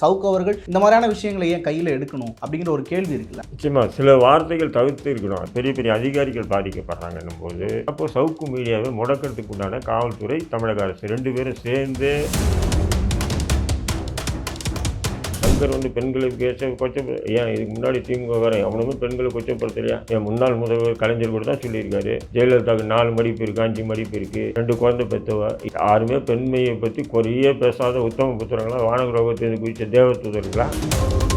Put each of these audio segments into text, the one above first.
சவுக் அவர்கள் இந்த மாதிரியான விஷயங்களை ஏன் கையில் எடுக்கணும் அப்படிங்கிற ஒரு கேள்வி இருக்குல்ல? நிச்சயமா சில வார்த்தைகள் தவிர்த்து இருக்கணும். பெரிய பெரிய அதிகாரிகள் பாதிக்கப்படுறாங்கன்னும் போது அப்போ சவுக்கு மீடியாவை முடக்கிறதுக்கு உண்டான காவல்துறை தமிழக அரசு ரெண்டு பேரும் சேர்ந்து அம்பேத்கர் வந்து பெண்களை பேச கொச்ச ஏன் இதுக்கு முன்னாடி திமுக வரேன் அவனுமே பெண்களை கொச்சப்படுத்தலையா என் முன்னாள் முதல்வர் கலைஞர் கூட தான் சொல்லியிருக்காரு. ஜெயலலிதாவுக்கு நாலு மடிப்பு இருக்கு அஞ்சு மடிப்பு இருக்கு. ரெண்டு குழந்தை பெற்றவ. யாருமே பெண்மையை பற்றி குறைய பேசாத உத்தம புத்திரங்களா வானகிரகத்தை குறித்த தேவதூதர்களா? தூதர்களா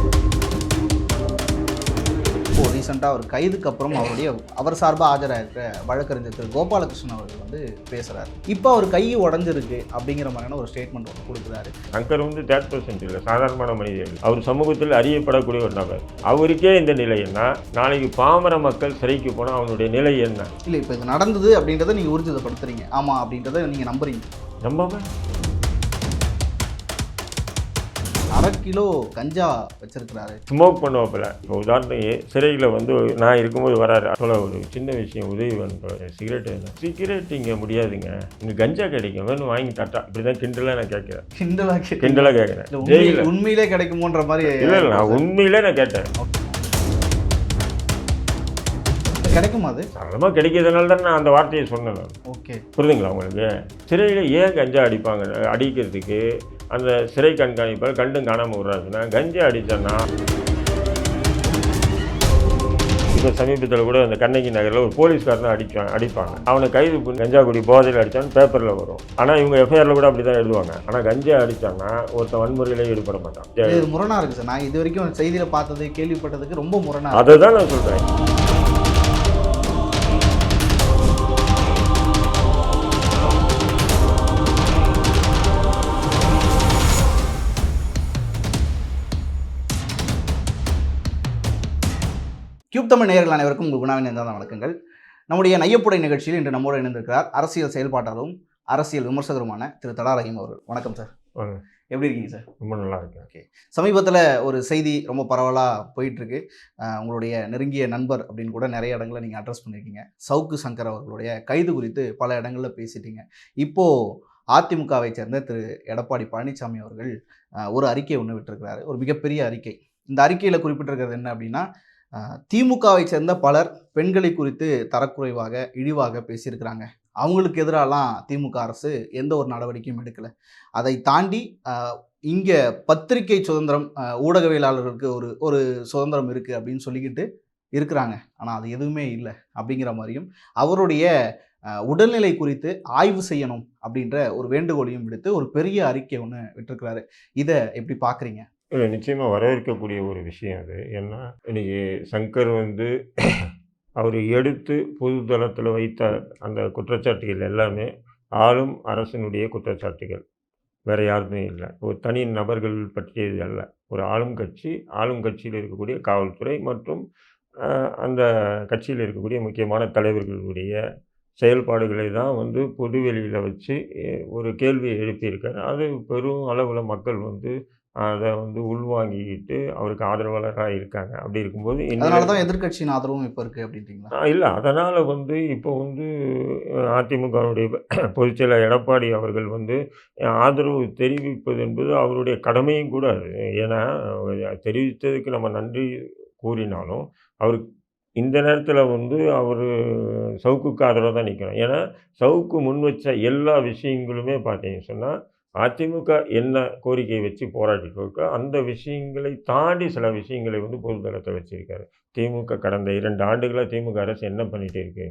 ரீசெண்டாக அவர் கைதுக்கு அப்புறம் அவருடைய அவர் சார்பாக ஆஜராயிருக்கிற வழக்கறிஞர் திரு கோபாலகிருஷ்ணன் அவர்கள் வந்து பேசுறாரு. இப்போ அவர் கை உடஞ்சிருக்கு அப்படிங்கிற மாதிரியான ஒரு ஸ்டேட்மெண்ட் ஒன்று கொடுக்குறாரு. சங்கர் வந்து தேர்ட் பர்சன்ட் இல்லை சாதாரணமான மனிதர் அவர் சமூகத்தில் அறியப்படக்கூடிய ஒரு நபர் அவருக்கே இந்த நிலை என்ன? நாளைக்கு பாமர மக்கள் சிறைக்கு போனால் அவனுடைய நிலை என்ன? இல்லை இப்போ இது நடந்தது அப்படின்றத நீங்கள் ஊர்ஜிதப்படுத்துறீங்க ஆமாம் அப்படின்றத நீங்கள் நம்புறீங்க. நம்பாம? அரை கிலோ கஞ்சா வச்சிருக்கிறாரு. ஸ்மோக் பண்ணுவாப்பில் இப்போ உதாரணத்துக்கு சிறையில் வந்து நான் இருக்கும்போது வராரு. சொல்ல ஒரு சின்ன விஷயம். உதவி வேணும். சிகரெட் சிகரெட் இங்கே முடியாதுங்க. இங்கே கஞ்சா கிடைக்கும். வேணும் வாங்கி தட்டா. இப்படி தான் கிண்டலாக நான் கேட்குறேன். கிண்டலாக இல்ல, கேட்குறேன் உண்மையிலே- கிடைக்குமோன்ற மாதிரி இல்லை இல்லை நான் உண்மையிலே நான் கேட்டேன். கிடைக்குமா அது? சரளமாக கிடைக்கிறதுனால தான் நான் அந்த வார்த்தையை சொன்னேன். ஓகே. புரியுதுங்களா உங்களுக்கு? சிறையில் ஏன் கஞ்சா அடிப்பாங்க? அடிக்கிறதுக்கு அந்த சிறை கண்காணிப்பால் கண்டும் காணாமல் விட்றாருன்னா கஞ்சா அடித்தோன்னா இப்போ சமீபத்தில் கூட அந்த கண்ணகி நகரில் ஒரு போலீஸ்காரனை அடிச்சான் அடிப்பாங்க. அவனை கைது கஞ்சா குடி போதையில் அடித்தான்னு பேப்பரில் வரும். ஆனால் இவங்க எஃப்ஐஆரில் கூட அப்படி தான் எழுதுவாங்க. ஆனால் கஞ்சா அடித்தான்னா ஒருத்தன் வன்முறையிலே ஈடுபட மாட்டான். இது முரணா இருக்கு சார். நான் இது வரைக்கும் செய்தியில பார்த்தது கேள்விப்பட்டதுக்கு ரொம்ப முரணா இருக்கு. அதை தான் நான் சொல்கிறேன் கியூப் தமிழ் நேயர்கள் அனைவருக்கும் உங்கள் குணாவின் இருந்தாத வணக்கங்கள். நம்முடைய நையப்புடை நிகழ்ச்சியில் இன்று நம்மோடு இணைந்திருக்கிறார் அரசியல் செயல்பாட்டாளரும் அரசியல் விமர்சகருமான திரு தடா ரஹீம் அவர்கள். வணக்கம் சார். எப்படி இருக்கீங்க சார்? ரொம்ப நல்லா இருக்கேன். சமீபத்தில் ஒரு செய்தி ரொம்ப பரவலாக போயிட்டுருக்கு. உங்களுடைய நெருங்கிய நண்பர் அப்படின்னு கூட நிறைய இடங்களில் நீங்கள் அட்ரஸ் பண்ணியிருக்கீங்க. சவுக்கு சங்கர் அவர்களுடைய கைது குறித்து பல இடங்களில் பேசிட்டீங்க. இப்போது அதிமுகவை சேர்ந்த திரு எடப்பாடி பழனிசாமி அவர்கள் ஒரு அறிக்கை ஒன்று விட்டிருக்கிறாரு. ஒரு மிகப்பெரிய அறிக்கை. இந்த அறிக்கையில் குறிப்பிட்டிருக்கிறது என்ன அப்படின்னா திமுகவை சேர்ந்த பலர் பெண்களை குறித்து தரக்குறைவாக இழிவாக பேசியிருக்கிறாங்க. அவங்களுக்கு எதிராலாம் திமுக அரசு எந்த ஒரு நடவடிக்கையும் எடுக்கலை. அதை தாண்டி இங்கே பத்திரிகை சுதந்திரம் ஊடகவியலாளர்களுக்கு ஒரு ஒரு சுதந்திரம் இருக்குது அப்படின்னு சொல்லிக்கிட்டு இருக்கிறாங்க. ஆனால் அது எதுவுமே இல்லை அப்படிங்கிற மாதிரியும் அவருடைய உடல்நிலை குறித்து ஆய்வு செய்யணும் அப்படின்ற ஒரு வேண்டுகோளையும் விடுத்து ஒரு பெரிய அறிக்கை ஒன்று விட்டுருக்கிறாரு. இதை எப்படி பார்க்குறீங்க இல்லை நிச்சயமாக வரவேற்கக்கூடிய ஒரு விஷயம் அது. ஏன்னா இன்னைக்கு சங்கர் வந்து அவர் எடுத்து பொது தளத்தில் வைத்த அந்த குற்றச்சாட்டுகள் எல்லாமே ஆளும் அரசினுடைய குற்றச்சாட்டுகள். வேறு யாருமே இல்லை. ஒரு தனி நபர்கள் பற்றியது அல்ல. ஒரு ஆளும் கட்சி ஆளும் கட்சியில் இருக்கக்கூடிய காவல்துறை மற்றும் அந்த கட்சியில் இருக்கக்கூடிய முக்கியமான தலைவர்களுடைய செயல்பாடுகளை தான் வந்து பொதுவெளியில் வச்சு ஒரு கேள்வியை எழுப்பியிருக்காரு. அது பெரும் அளவில் மக்கள் வந்து அதை வந்து உள்வாங்கிக்கிட்டு அவருக்கு ஆதரவாளராக இருக்காங்க. அப்படி இருக்கும்போது அதனால தான் எதிர்க்கட்சியின் ஆதரவும் இப்போ இருக்குது அப்படின்றீங்களா? இல்லை. அதனால் வந்து இப்போ வந்து அதிமுகவுடைய பொதுச் செயலர் எடப்பாடி அவர்கள் வந்து ஆதரவு தெரிவிப்பது என்பது அவருடைய கடமையும் கூட அது. ஏன்னா தெரிவித்ததுக்கு நம்ம நன்றி கூறினாலும் அவருக்கு இந்த நேரத்தில் வந்து அவர் சவுக்குக்கு ஆதரவாக தான் நிற்கணும் ஏன்னா சவுக்கு முன் வச்ச எல்லா விஷயங்களுமே பார்த்தீங்கன்னு சொன்னால் அதிமுக என்ன கோரிக்கை வச்சு போராடிட்டு இருக்கோ அந்த விஷயங்களை தாண்டி சில விஷயங்களை வந்து பொதுத்தளத்தை வச்சுருக்காரு. திமுக கடந்த இரண்டு ஆண்டுகளாக திமுக அரசு என்ன பண்ணிகிட்டு இருக்கு?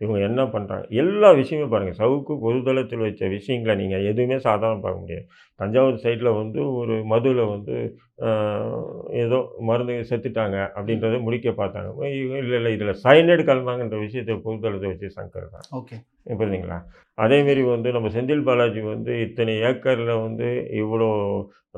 இவங்க என்ன பண்ணுறாங்க எல்லா விஷயமே பாருங்கள் சவுக்கு பொதுதளத்தில் வச்ச விஷயங்களை நீங்கள் எதுவுமே சாதாரண பார்க்க முடியாது. தஞ்சாவூர் சைடில் வந்து ஒரு மதுவில் வந்து ஏதோ மருந்து செத்துட்டாங்க அப்படின்றத முடிக்க பார்த்தாங்க. இல்லை இல்லை இதில் சைனைடு கலந்தாங்கன்ற விஷயத்தை பொதுதளத்தை வச்சு சங்கர் தான். ஓகே. புரியுதுங்களா அதேமாரி வந்து நம்ம செந்தில் பாலாஜி வந்து இத்தனை ஏக்கரில் வந்து இவ்வளோ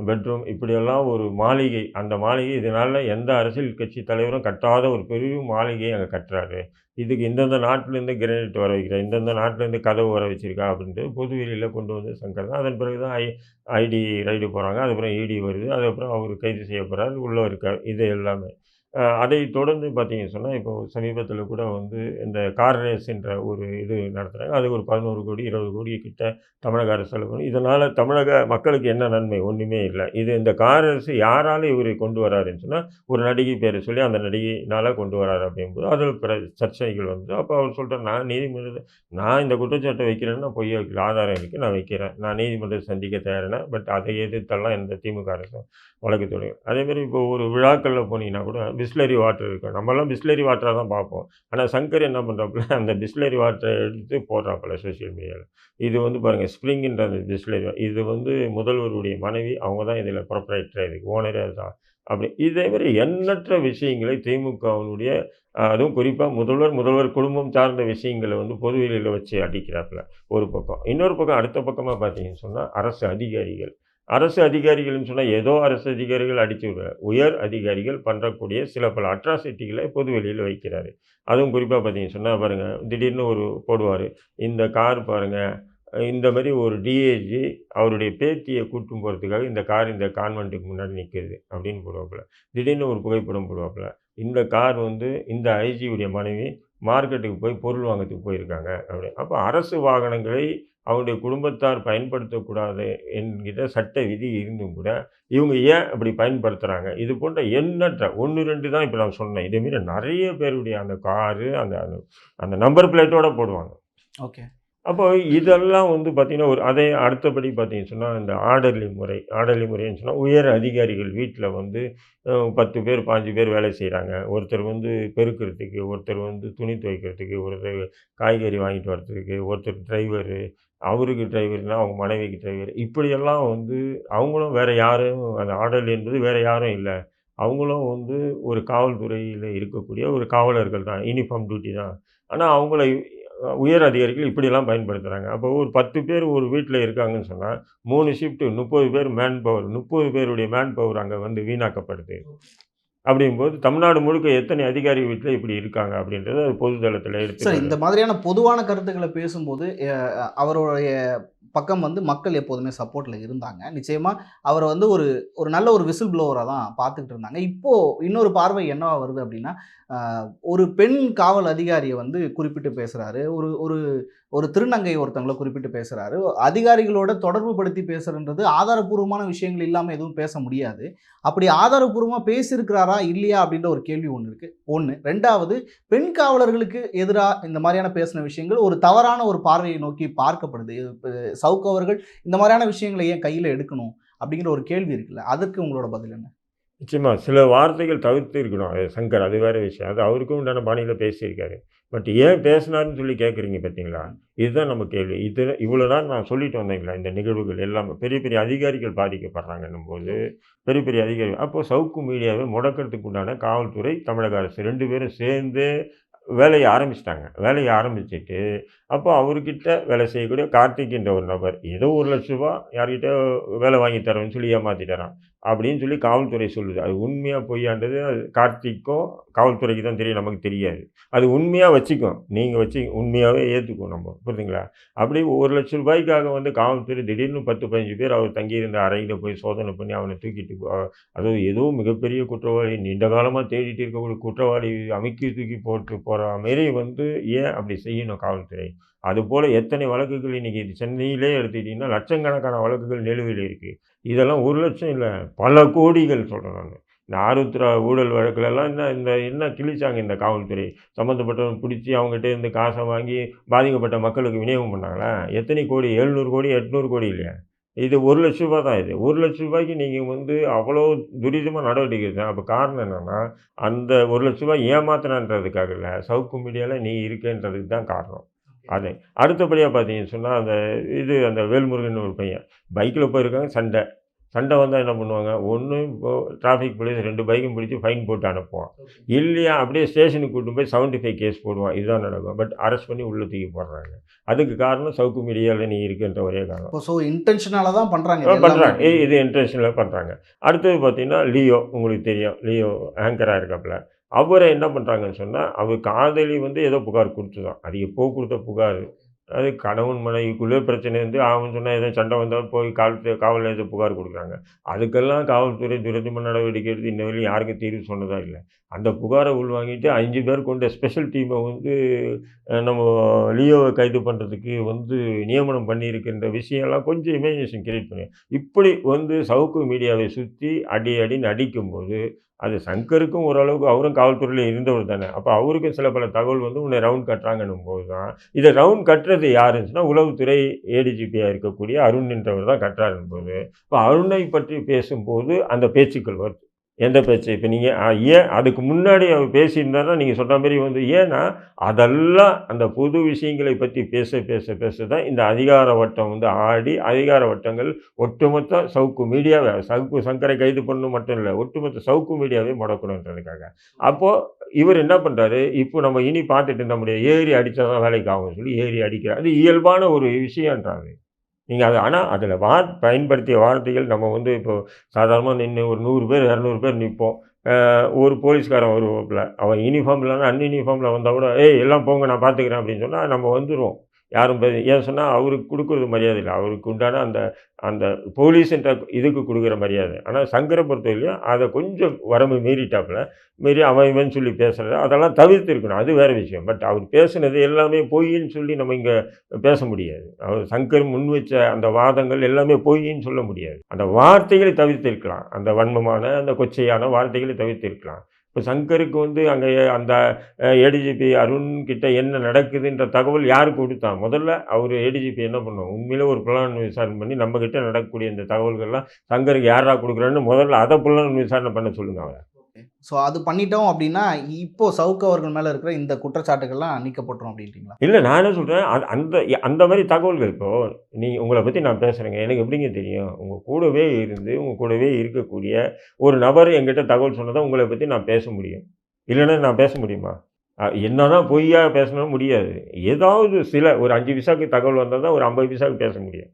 பெட்ரூம் இப்படியெல்லாம் ஒரு மாளிகை அந்த மாளிகை இதனால் எந்த அரசியல் கட்சி தலைவரும் கட்டாத ஒரு பெரிய மாளிகையை அங்கே கட்டுறாரு. இதுக்கு இந்தந்த நாட்டிலேருந்து கிரானைட் வர வைக்கிறா இந்தந்த நாட்டிலேருந்து கதவு வர வச்சிருக்கா அப்படின்ட்டு பொதுவெளியில் கொண்டு வந்து சங்கர் தான். அதன் பிறகு தான் ஐ ஐடி ரைடு போகிறாங்க அதுக்கப்புறம் இடி வருது. அதுக்கப்புறம் அவர் கைது செய்யப்படுறாரு. உள்ளே இருக்கார். இது எல்லாமே. அதை தொடர்ந்து பார்த்தீங்கன்னு சொன்னால் இப்போ சமீபத்தில் கூட வந்து இந்த கார் ரேஸ்ன்ற ஒரு இது நடத்துகிறாங்க அது ஒரு பதினோரு கோடி இருபது கோடி கிட்ட தமிழக அரசு செலவு பண்ணி இதனால் தமிழக மக்களுக்கு என்ன நன்மை? ஒன்றுமே இல்லை இது இந்த கார் ரேஸ் யாரால் இவரு கொண்டு வராருன்னு சொன்னால் ஒரு நடிகை பேரை சொல்லி அந்த நடிகைனால் கொண்டு வராரு அப்படிங்கும்போது, அதில் பிற சர்ச்சைகள் வந்து அப்போ அவர் சொல்கிறார் "நான் நீதிமன்றத்தை நான் இந்த குற்றச்சாட்டை வைக்கிறேன்னா பொய்ய வைக்கல. ஆதாரம் இருக்கு. நான் வைக்கிறேன். நான் நீதிமன்றத்தை சந்திக்க தயாரினேன் பட் அதை எதிர்த்தெல்லாம் எந்த திமுக அரசும் வழக்கு தொடங்கும் அதேமாதிரி இப்போ ஒரு விழாக்களில் போனீங்கன்னா கூட பிஸ்லரி வாட்டர் இருக்கும். நம்மலாம் பிஸ்லரி வாட்டராக தான் பார்ப்போம். ஆனால் சங்கர் என்ன பண்ணுறாப்புல அந்த பிஸ்லரி வாட்டரை எடுத்து போடுறாப்புல சோசியல் மீடியாவில் இது வந்து பாருங்க ஸ்ப்ரிங்கின்ற அந்த பிஸ்லரி இது வந்து முதல்வருடைய மனைவி. அவங்க தான் இதில் ப்ரொப்ரைட்டர் இதுக்கு ஓனரே அதுதான். அப்படி இதே மாதிரி எண்ணற்ற விஷயங்களை திமுகவினுடைய அதுவும் குறிப்பாக முதல்வர், முதல்வர் குடும்பம் சார்ந்த விஷயங்களை வந்து பொதுவெளியில் வச்சு அடிக்கிறாப்புல ஒரு பக்கம். இன்னொரு பக்கம் அடுத்த பக்கமாக பார்த்தீங்கன்னு சொன்னால் அரசு அதிகாரிகள். அரசு அதிகாரிகள்னு சொன்னால் ஏதோ அரசு அதிகாரிகள் அடித்து விடுறாரு. உயர் அதிகாரிகள் பண்ணுறக்கூடிய சில பல அட்ராசிட்டிகளை பொது வெளியில் வைக்கிறாரு. அதுவும் குறிப்பாக பார்த்தீங்கன்னு சொன்னால் பாருங்கள் திடீர்னு ஒரு போடுவார் இந்த கார் பாருங்கள் இந்த மாதிரி ஒரு டிஏஜி அவருடைய பேத்தியை கூட்டும் போகிறதுக்காக இந்த கார் இந்த கான்வெண்ட்டுக்கு முன்னாடி நிக்குது அப்படின்னு போடுவாப்புல. திடீர்னு ஒரு புகைப்படம் போடுவாப்புல. இந்த கார் வந்து இந்த ஐஜியுடைய மனைவி மார்க்கெட்டுக்கு போய் பொருள் வாங்கிறதுக்கு போயிருக்காங்க அப்படி. அப்போ அரசு வாகனங்களை அவங்களுடைய குடும்பத்தார் பயன்படுத்தக்கூடாது என்கிற சட்ட விதி இருந்தும் கூட, இவங்க ஏன் அப்படி பயன்படுத்துகிறாங்க இது போன்ற எண்ணற்ற 1, 2 தான் இப்போ நான் சொன்னேன். இதே மாரி நிறைய பேருடைய அந்த காரு அந்த அந்த அந்த நம்பர் பிளேட்டோடு போடுவாங்க. ஓகே. அப்போ இதெல்லாம் வந்து பார்த்தீங்கன்னா, ஒரு அதே அடுத்தபடி பார்த்தீங்கன்னு சொன்னால் இந்த ஆர்டர்லி முறை. ஆர்டர்லி முறைன்னு சொன்னால் உயர் அதிகாரிகள் வீட்டில் வந்து பத்து பேர், 15 பேர் வேலை செய்கிறாங்க ஒருத்தர் வந்து பெருக்கிறதுக்கு ஒருத்தர் வந்து துணி துவைக்கிறதுக்கு, ஒருத்தர் காய்கறி வாங்கிட்டு வர்றதுக்கு ஒருத்தர் டிரைவரு, அவருக்கு டிரைவர்னா அவங்க மனைவிக்கு டிரைவர். இப்படியெல்லாம் வந்து அவங்களும் வேறு யாரும் அந்த ஆர்டர்லி என்பது வேறு யாரும் இல்லை அவங்களும் வந்து ஒரு காவல்துறையில் இருக்கக்கூடிய ஒரு காவலர்கள் தான். யூனிஃபார்ம் டியூட்டி தான். ஆனால் அவங்கள உயர் அதிகாரிகள் இப்படியெல்லாம் பயன்படுத்துறாங்க. அப்போ ஒரு 10 பேர் ஒரு வீட்ல இருக்காங்கன்னு சொன்னா, 3 ஷிஃப்ட் 30 பேர் மேன் பவர் 30 பேருடைய மேன் பவர் அங்க வந்து வீணாக்கப்படுது. அப்படிங்கும்போது தமிழ்நாடு முழுக்க எத்தனை அதிகாரி வீட்ல இப்படி இருக்காங்க அப்படின்றத பொது தளத்தில எடுத்து சார் இந்த மாதிரியான பொதுவான கருத்துக்கள பேசும்போது, அவருடைய பக்கம் வந்து மக்கள் எப்போதுமே சப்போர்ட்ல இருந்தாங்க. நிச்சயமா அவர வந்து ஒரு ஒரு நல்ல ஒரு விசில் ப்ளோவரா தான் பார்த்துக்கிட்டு இருந்தாங்க. இப்போ இன்னொரு பார்வை என்னவா வருது அப்படின்னா, ஒரு பெண் காவல் அதிகாரியை வந்து குறிப்பிட்டு பேசுகிறாரு ஒரு ஒரு ஒரு திருநங்கை ஒருத்தங்களை குறிப்பிட்டு பேசுகிறாரு அதிகாரிகளோட தொடர்பு படுத்தி பேசுகிறன்றது ஆதாரப்பூர்வமான விஷயங்கள் இல்லாமல் எதுவும் பேச முடியாது. அப்படி ஆதாரபூர்வமாக பேசியிருக்கிறாரா? இல்லையா? அப்படின்ற ஒரு கேள்வி ஒன்று இருக்குது ஒன்று ரெண்டாவது பெண் காவலர்களுக்கு எதிராக இந்த மாதிரியான பேசின விஷயங்கள் ஒரு தவறான ஒரு பார்வையை நோக்கி பார்க்கப்படுது. சவுக்கவர்கள் இந்த மாதிரியான விஷயங்களை ஏன் கையில் எடுக்கணும்? அப்படிங்கிற ஒரு கேள்வி இருக்குல்ல. அதற்கு உங்களோட பதில் என்ன? நிச்சயமாக சில வார்த்தைகள் தவிர்த்து இருக்கணும். அது சங்கர் அது வேறு விஷயம். அது அவருக்கும் உண்டான பாணியில் பேசியிருக்காரு. பட் ஏன் பேசினார்னு சொல்லி கேட்குறீங்க பார்த்தீங்களா? இதுதான் நம்ம கேள்வி. இது இவ்வளோ நாள் நான் சொல்லிட்டு வந்தேங்களா, இந்த நிகழ்வுகள் எல்லாமே பெரிய பெரிய அதிகாரிகள் பாதிக்கப்படுறாங்கன்னும் போது பெரிய பெரிய அதிகாரி அப்போ சவுக்கு மீடியாவை முடக்கிறதுக்கு உண்டான காவல்துறை, தமிழக அரசு ரெண்டு பேரும் சேர்ந்து வேலையை ஆரம்பிச்சிட்டாங்க வேலையை ஆரம்பிச்சுட்டு, அப்போ அவர்கிட்ட வேலை செய்யக்கூடிய கார்த்திக் என்ற ஒரு நபர், ஏதோ ஒரு லட்ச ரூபா யார்கிட்ட வேலை வாங்கி தரோன்னு சொல்லி ஏமாற்றிட்டாரான் அப்படின்னு சொல்லி காவல்துறை சொல்லுது. அது உண்மையாக பொய்யான்றது அது கார்த்திக்கும், காவல்துறைக்கு தான் தெரியும். நமக்கு தெரியாது. அது உண்மையாக வச்சுக்கும். நீங்கள் வச்சு உண்மையாகவே ஏற்றுக்கும் நம்ம. புரியுதுங்களா? அப்படி ரூ. 1,00,000க்காக வந்து காவல்துறை திடீர்னு 10, 15 பேர் அவர் தங்கியிருந்த அறையில் போய் சோதனை பண்ணி அவனை தூக்கிட்டு போ அதாவது ஏதோ மிகப்பெரிய குற்றவாளி, நீண்ட காலமாக தேடிட்டு இருக்கக்கூடிய குற்றவாளி அமுக்கி தூக்கி போட்டு போகிற மாரி வந்து ஏன் அப்படி செய்யணும் காவல்துறை? அதுபோல் எத்தனை வழக்குகள் இன்றைக்கி சென்னையிலே எடுத்துக்கிட்டிங்கன்னா லட்சக்கணக்கான வழக்குகள் நிலுவையில் இருக்குது இதெல்லாம் ஒரு லட்சம் இல்லை பல கோடிகள் சொல்றேன் நான் இந்த ஆருத்ரா ஊழல் வழக்குலலாம் என்ன இந்த என்ன கிழிச்சாங்க இந்த காவல்துறை. சம்மந்தப்பட்டவங்க பிடிச்சி அவங்ககிட்ட இருந்து காசை வாங்கி பாதிக்கப்பட்ட மக்களுக்கு விநியோகம் பண்ணாங்களா? எத்தனை கோடி? 700 கோடி, 800 கோடி இல்லையா? இது ஒரு லட்ச ரூபா தான் இது. ரூ. 1,00,000க்கு நீங்க வந்து அவ்வளோ துரிதமாக நடவடிக்கை தான் அப்போ காரணம் என்னென்னா அந்த ஒரு லட்ச ரூபாய் ஏமாத்தினான்றதுக்காக இல்லை சவுக்கு மீடியாவில் நீ இருக்கேன்றதுக்கு தான் காரணம். அது. அடுத்தபடியா பார்த்தீங்கன்னு சொன்னா, அந்த இது அந்த வேல்முருகன் ஒரு பையன். பைக்ல போயிருக்காங்க சண்டை. சண்டை வந்தா என்ன பண்ணுவாங்க? இப்போ டிராஃபிக் போலீஸ் 2 பைக்கும் பிடிச்சு ஃபைன் போட்டு அனுப்புவான். இல்லையா அப்படியே ஸ்டேஷனுக்கு கூட்டிட்டு போய் 75 கேஸ் போடுவான். இதுதான் நடக்கும். பட் அரெஸ்ட் பண்ணி உள்ள தூக்கி போடுறாங்க. அதுக்கு காரணம் சவுக்கு மீடியால நீ இருக்கன்ற ஒரே காரணம். ஸோ இன்டென்ஷனலா தான் பண்றாங்க. ஆ இது இன்டென்ஷனலா பண்றாங்க. அடுத்தது பார்த்தீங்கன்னா, லியோ உங்களுக்கு தெரியும். லியோ ஆங்கரா இருக்காப்புல. அவரை என்ன பண்ணுறாங்கன்னு சொன்னால் அவர் காதலி வந்து ஏதோ புகார் கொடுத்துதான் அது எப்போ கொடுத்த புகார்? அது கணவன் மனைவிக்குள்ளே பிரச்சனை இருந்து அவன் சொன்னால் ஏதோ சண்டை வந்தால் போய் காவல்துறை காவல் நிலையத்தை புகார் கொடுக்குறாங்க. அதுக்கெல்லாம் காவல்துறை துரிதமான நடவடிக்கை எடுத்து இன்ன வரையும் யாருக்கும் தீர்வு சொன்னதாக இல்லை. அந்த புகாரை உள்வாங்கிட்டு அஞ்சு பேர் கொண்ட ஸ்பெஷல் டீமை வந்து நம்ம லியோவை கைது பண்ணுறதுக்கு வந்து நியமனம் பண்ணியிருக்கின்ற விஷயம்லாம் கொஞ்சம் இமேஜினேஷன் கிரியேட் பண்ணி இப்படி வந்து சவுக்கு மீடியாவை சுற்றி அடி அடின்னு அடிக்கும்போது அது சங்கருக்கும் ஓரளவுக்கு அவரும் காவல்துறையில் இருந்தவர் தானே. அப்போ அவருக்கும் சில பல தகவல் வந்து உன்னை ரவுண்ட் கட்டுறாங்கன்னும் போது தான் இதை ரவுண்ட் கட்டுறது யாருன்னு உளவுத்துறை ஏடிஜிபியாக இருக்கக்கூடிய அருண் என்றவர் தான் கட்டுறாருன்னு போது இப்போ அருணை பற்றி பேசும்போது அந்த பேச்சுக்கள் வருது. எந்த பேச்சு இப்போ நீங்கள் ஏன் அதுக்கு முன்னாடி அவர் பேசியிருந்தாருன்னா நீங்கள் சொன்ன மாதிரி வந்து ஏன்னா அதெல்லாம் அந்த புது விஷயங்களை பற்றி பேச பேச பேச தான் இந்த அதிகார வட்டம் வந்து ஆடி அதிகார வட்டங்கள் ஒட்டுமொத்த சவுக்கு மீடியாவை சவுக்கு சங்கரை கைது பண்ணணும் மட்டும் இல்லை ஒட்டுமொத்த சவுக்கு மீடியாவே முடக்கணுன்றதுக்காக. அப்போது இவர் என்ன பண்ணுறாரு இப்போ நம்ம இனி பார்த்துட்டு இருந்த முடியாது. ஏறி அடித்தா தான் வேலைக்கு ஆகும் சொல்லி ஏறி அடிக்கிறார். அது இயல்பான ஒரு விஷயன்றாரு நீங்கள் அது ஆனால் அதில் வார் பயன்படுத்திய வார்த்தைகள் நம்ம வந்து இப்போ சாதாரணமாக நின்று ஒரு நூறு பேர் இரநூறு பேர் நிற்போம் ஒரு போலீஸ்காரன் வருவாப்புல. அவன் யூனிஃபார்ம் இல்லைன்னா அன் யூனிஃபார்மில் வந்தால் கூட ஏய் எல்லாம் போங்க நான் பார்த்துக்கிறேன் அப்படின்னு சொன்னால் நம்ம வந்துடுவோம் யாரும் பே- ஏன் சொன்னால் அவருக்கு கொடுக்குறது மரியாதை இல்லை. அவருக்கு உண்டான அந்த அந்த போலீஸ்ன்ற இதுக்கு கொடுக்குற மரியாதை. ஆனால் சங்கரை பொறுத்தவரையிலையும் அதை கொஞ்சம் வரம்பு மீறிட்டாப்புல மீறி அவன் இவன் சொல்லி பேசுகிறத அதெல்லாம் தவிர்த்து இருக்கணும் அது வேறு விஷயம். பட் அவர் பேசுனது எல்லாமே பொய்ன்னு சொல்லி நம்ம இங்கே பேச முடியாது. அவர் சங்கர் முன் வச்ச அந்த வாதங்கள் எல்லாமே பொய்ன்னு சொல்ல முடியாது. அந்த வார்த்தைகளை தவிர்த்திருக்கலாம். அந்த வன்மமான அந்த கொச்சையான வார்த்தைகளை தவிர்த்திருக்கலாம். இப்போ சங்கருக்கு வந்து அங்கே அந்த ஏடிஜிபி அருண் கிட்ட என்ன நடக்குதுன்ற தகவல் யார் கொடுத்தா? முதல்ல அவர் ஏடிஜிபி என்ன பண்ணோம் உண்மையிலே ஒரு புலன் விசாரணை பண்ணி நம்மக்கிட்ட நடக்கக்கூடிய இந்த தகவல்கள்லாம் சங்கருக்கு யாரா கொடுக்குறான்னு முதல்ல அதை புலன் விசாரணை பண்ண சொல்லுங்கள் அவரை. ஸோ அது பண்ணிட்டோம் அப்படின்னா இப்போ சவுக்கு அவர்கள் மேலே இருக்கிற இந்த குற்றச்சாட்டுகள்லாம் நீக்கப்பட்டுரும் அப்படின்றீங்களா? இல்லை நான் என்ன சொல்கிறேன் அது அந்த அந்த மாதிரி தகவல்கள் இப்போ நீ உங்களை பற்றி நான் பேசுகிறேங்க எனக்கு எப்படிங்க தெரியும்? உங்கள் கூடவே இருந்து உங்கள் கூடவே இருக்கக்கூடிய ஒரு நபர் என்கிட்ட தகவல் சொன்னதான் உங்களை பற்றி நான் பேச முடியும். இல்லைன்னா நான் பேச முடியுமா? அஹ் என்னதான் பொய்யா பேசணும் முடியாது. ஏதாவது சில ஒரு அஞ்சு விசாக்கு தகவல் வந்தால் தான் ஒரு ஐம்பது விசாக்கு பேச முடியும்.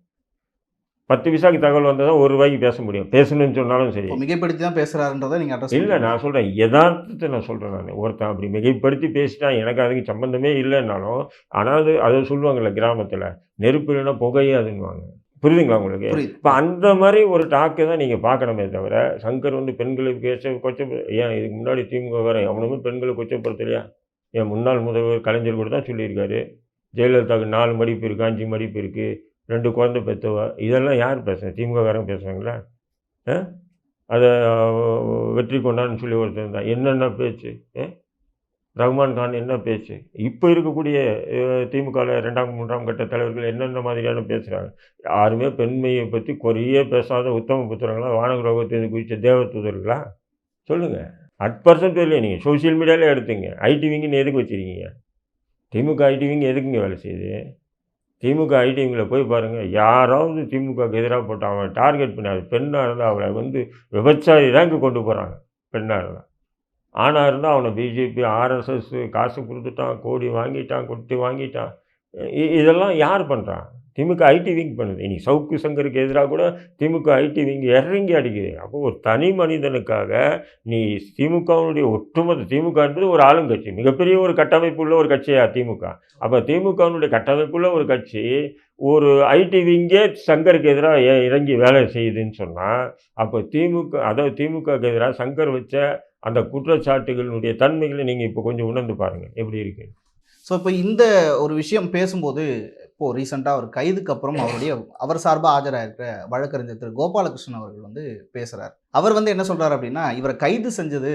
பத்து விசாக்கு தகவல் வந்தால் தான் ஒரு ரூபாய்க்கு பேச முடியும். பேசணும்னு சொன்னாலும் சரி. மிகைப்படுத்தி தான் பேசுறாருன்றதை நீங்க அட்ரஸ் இல்லை நான் சொல்கிறேன் யதார்த்தத்தை நான் சொல்கிறேன் நான். ஒருத்தன் அப்படி மிகைப்படுத்தி பேசிட்டான் எனக்கு அதுக்கு சம்மந்தமே இல்லைன்னாலும் ஆனால் அது அதை சொல்லுவாங்கள்ல கிராமத்தில் நெருப்பு இல்லைன்னா புகையாதுன்னுவாங்க. புரியுதுங்களா உங்களுக்கு? இப்போ அந்த மாதிரி ஒரு டாக்கை தான் நீங்கள் பார்க்கணுமே தவிர சங்கர் வந்து பெண்களை பேச கொச்ச ஏன் இதுக்கு முன்னாடி திமுக வேற எவனுமே பெண்களை கொச்சப்படுத்தலையா? என் முன்னாள் முதல்வர் கலைஞர் கூட தான் சொல்லியிருக்காரு. ஜெயலலிதாவுக்கு நாலு மடிப்பு இருக்குது அஞ்சு மடிப்பு இருக்குது ரெண்டு குழந்தை பெற்றவ இதெல்லாம் யார் பேசுகிறேன் திமுககாரங்க பேசுகிறாங்களா ஆ? அதை வெற்றி கொண்டான்னு சொல்லி ஒருத்தர் தான் என்னென்ன பேச்சு? ரஹ்மான் கான் என்ன பேச்சு? இப்போ இருக்கக்கூடிய திமுகவில் ரெண்டாம் மூன்றாம் கட்ட தலைவர்கள் என்னென்ன மாதிரியான பேசுகிறாங்க யாருமே பெண்மையை பற்றி குறையே பேசாத உத்தம புத்திரங்களா வானகிரகத்தை குறித்த தேவதூதர்களா சொல்லுங்கள் அட் பர்சன்ட் இல்லையா நீங்கள் சோஷியல் மீடியாவில் எடுத்துங்க. ஐடி விங்குன்னு எதுக்கு வச்சுருக்கீங்க? திமுக ஐடிவிங்க எதுக்குங்க வேலை செய்யுது? திமுக ஐடிஎம்களை போய் பாருங்கள் யாராவது திமுகவுக்கு எதிராக போட்டு அவன் டார்கெட் பண்ணாது பெண்ணாக இருந்தால் அவளை வந்து விபச்சாரி ரேங்க்கு கொண்டு போகிறாங்க பெண்ணாக இருந்தால் ஆணாக இருந்தால் அவனை பிஜேபி ஆர்எஸ்எஸ் காசு கொடுத்துட்டான் கோடி வாங்கிட்டான் கொட்டி வாங்கிட்டான். இ- இதெல்லாம் யார் பண்ணுறான் திமுக ஐடி விங் பண்ணுது. இனி சவுக்கு சங்கருக்கு எதிராக கூட திமுக ஐடி விங் இறங்கி அடிக்குது. அப்போ ஒரு தனி மனிதனுக்காக நீ திமுகவுடைய ஒட்டுமொத்த திமுகன்றது ஒரு ஆளுங்கட்சி. மிகப்பெரிய ஒரு கட்டமைப்பு உள்ள ஒரு கட்சியா திமுக. அப்போ திமுகவினுடைய கட்டமைப்புள்ள ஒரு கட்சி ஒரு ஐடி விங்கே சங்கருக்கு எதிராக இறங்கி வேலை செய்யுதுன்னு சொன்னால் அப்போ திமுக அதாவது திமுகவுக்கு எதிராக சங்கர் வச்ச அந்த குற்றச்சாட்டுகளினுடைய தன்மைகளை நீங்கள் இப்போ கொஞ்சம் உணர்ந்து பாருங்கள் எப்படி இருக்கு? ஸோ இப்போ இந்த ஒரு விஷயம் பேசும்போது இப்போ ரீசெண்டாக அவர் கைதுக்கு அப்புறம் அவருடைய அவர் சார்பாக ஆஜராகிருக்கிற வழக்கறிஞர் திரு கோபாலகிருஷ்ணன் அவர்கள் வந்து பேசுகிறார் அவர் வந்து என்ன சொல்கிறார் அப்படின்னா இவரை கைது செஞ்சது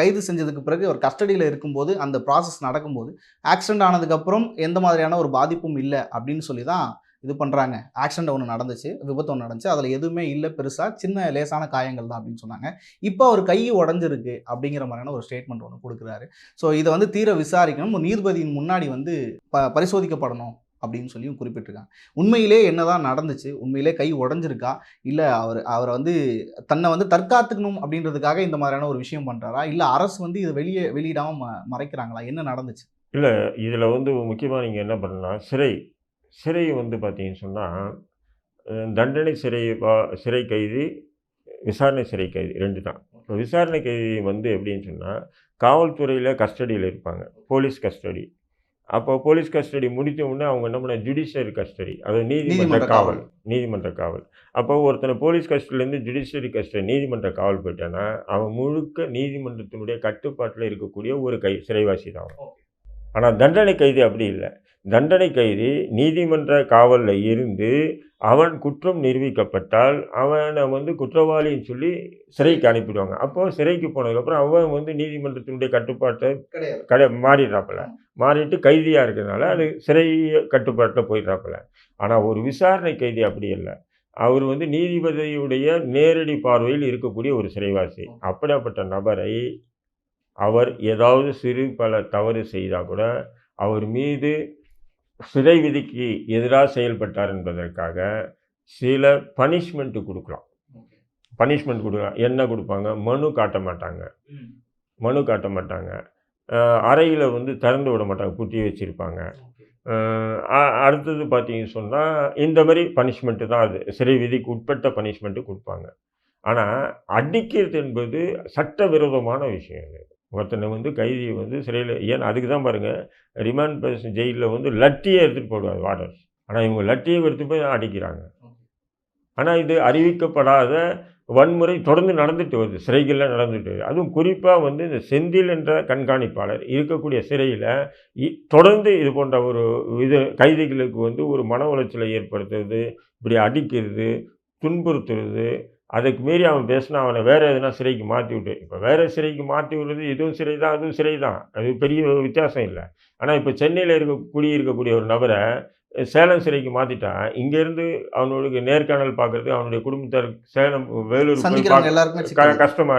கைது செஞ்சதுக்கு பிறகு அவர் கஸ்டடியில் இருக்கும்போது அந்த ப்ராசஸ் நடக்கும்போது ஆக்சிடென்ட் ஆனதுக்கப்புறம் எந்த மாதிரியான ஒரு பாதிப்பும் இல்லை அப்படின்னு சொல்லி தான் இது பண்ணுறாங்க ஆக்சிடென்ட் ஒன்று நடந்துச்சு விபத்து ஒன்று நடந்துச்சு அதில் எதுவுமே இல்லை பெருசாக சின்ன லேசான காயங்கள் தான் அப்படின்னு சொன்னாங்க. இப்போ அவர் கை உடஞ்சிருக்கு அப்படிங்கிற மாதிரியான ஒரு ஸ்டேட்மெண்ட் ஒன்று கொடுக்குறாரு. ஸோ இதை வந்து தீர விசாரிக்கணும். நீதிபதியின் முன்னாடி வந்து ப பரிசோதிக்கப்படணும் அப்படின்னு சொல்லியும் குறிப்பிட்டிருக்காங்க. உண்மையிலே என்னதான் நடந்துச்சு உண்மையிலே கை உடஞ்சிருக்கா? இல்லை அவர் அவரை வந்து தன்னை வந்து தற்காத்துக்கணும் அப்படின்றதுக்காக இந்த மாதிரியான ஒரு விஷயம் பண்ணுறாரா இல்லை அரசு வந்து இதை வெளியே வெளியிடாமல் ம மறைக்கிறாங்களா? என்ன நடந்துச்சு? இல்லை இதில் வந்து முக்கியமாக நீங்கள் என்ன பண்ணலாம் சிறை சிறை வந்து பார்த்தீங்கன்னு சொன்னால் தண்டனை சிறை சிறை கைதி விசாரணை சிறை கைதி ரெண்டு தான். இப்போ விசாரணை கைதி வந்து எப்படின்னு சொன்னால் காவல்துறையில் கஸ்டடியில் இருப்பாங்க போலீஸ் கஸ்டடி. அப்போ போலீஸ் கஸ்டடி முடித்த உடனே அவங்க என்ன பண்ண ஜுடிஷியரி கஸ்டடி அது நீதிமன்ற காவல். நீதிமன்ற காவல். அப்போ ஒருத்தனை போலீஸ் கஸ்டடியிலேருந்து ஜுடிஷியரி கஸ்டடி நீதிமன்ற காவல் போயிட்டான்னா அவன் முழுக்க நீதிமன்றத்தினுடைய கட்டுப்பாட்டில் இருக்கக்கூடிய ஒரு கை சிறைவாசி தான் ஆனால் தண்டனை கைதி அப்படி இல்லை. தண்டனை கைதி நீதிமன்ற காவலில் இருந்து அவன் குற்றம் நிரூபிக்கப்பட்டால் அவனை வந்து குற்றவாளின்னு சொல்லி சிறைக்கு அனுப்பிடுவாங்க. அப்போ சிறைக்கு போனதுக்கப்புறம் அவன் வந்து நீதிமன்றத்தினுடைய கட்டுப்பாட்டை கடை மாறிடுறாப்புல. மாறிட்டு கைதியாக இருக்கிறதுனால அது சிறை கட்டுப்பாட்டில் போயிடுறாப்புல. ஆனால் ஒரு விசாரணை கைதி அப்படி இல்லை. அவர் வந்து நீதிபதியுடைய நேரடி பார்வையில் இருக்கக்கூடிய ஒரு சிறைவாசி. அப்படிப்பட்ட நபரை அவர் ஏதாவது சிறு பல தவறு செய்தால் கூட அவர் மீது சிறை விதிக்கு எதிராக செயல்பட்டார் என்பதற்காக சில பனிஷ்மெண்ட்டு கொடுக்கலாம். பனிஷ்மெண்ட் கொடுக்கலாம். என்ன கொடுப்பாங்க? மனு காட்ட மாட்டாங்க. மனு காட்ட மாட்டாங்க. அறையில் வந்து திறந்து விட மாட்டாங்க. குட்டி வச்சுருப்பாங்க. அடுத்தது பார்த்தீங்கன்னு சொன்னால் இந்த மாதிரி பனிஷ்மெண்ட்டு தான் அது. சிறை விதிக்கு உட்பட்ட பனிஷ்மெண்ட்டு கொடுப்பாங்க. ஆனால் அடிக்கிறது என்பது சட்டவிரோதமான விஷயம் இது. ஒருத்தனை வந்து கைதியை வந்து சிறையில் ஏன் அதுக்கு தான் பாருங்கள் ரிமாண்ட் பிரதேசம் ஜெயிலில் வந்து லட்டியை எடுத்துகிட்டு போடுவார் வார்டர்ஸ் ஆனால் இவங்க லட்டியை எடுத்து போய் அடிக்கிறாங்க. ஆனால் இது அறிவிக்கப்படாத வன்முறை தொடர்ந்து நடந்துட்டு வருது சிறைகளில் நடந்துட்டு வருது. அதுவும் குறிப்பாக வந்து இந்த செந்தில் என்ற கண்காணிப்பாளர் இருக்கக்கூடிய சிறையில் தொடர்ந்து இது போன்ற ஒரு இது கைதிகளுக்கு வந்து ஒரு மன உளைச்சலை ஏற்படுத்துறது இப்படி அடிக்கிறது துன்புறுத்துறது அதுக்கு மீறி அவன் பேசினா அவனை வேறு எதுனா சிறைக்கு மாற்றி விட்டு. இப்போ வேறு சிறைக்கு மாற்றி விடுறது இதுவும் சிறை தான் அதுவும் சிறை தான் அது பெரிய வித்தியாசம் இல்லை. ஆனால் இப்போ சென்னையில் இருக்க குடியிருக்கக்கூடிய ஒரு நபரை சேலம் சிறைக்கு மாற்றிட்டான் இங்கேருந்து அவனுடைய நேர்காணல் பார்க்கறது அவனுடைய குடும்பத்தார் சேலம் வேலூர்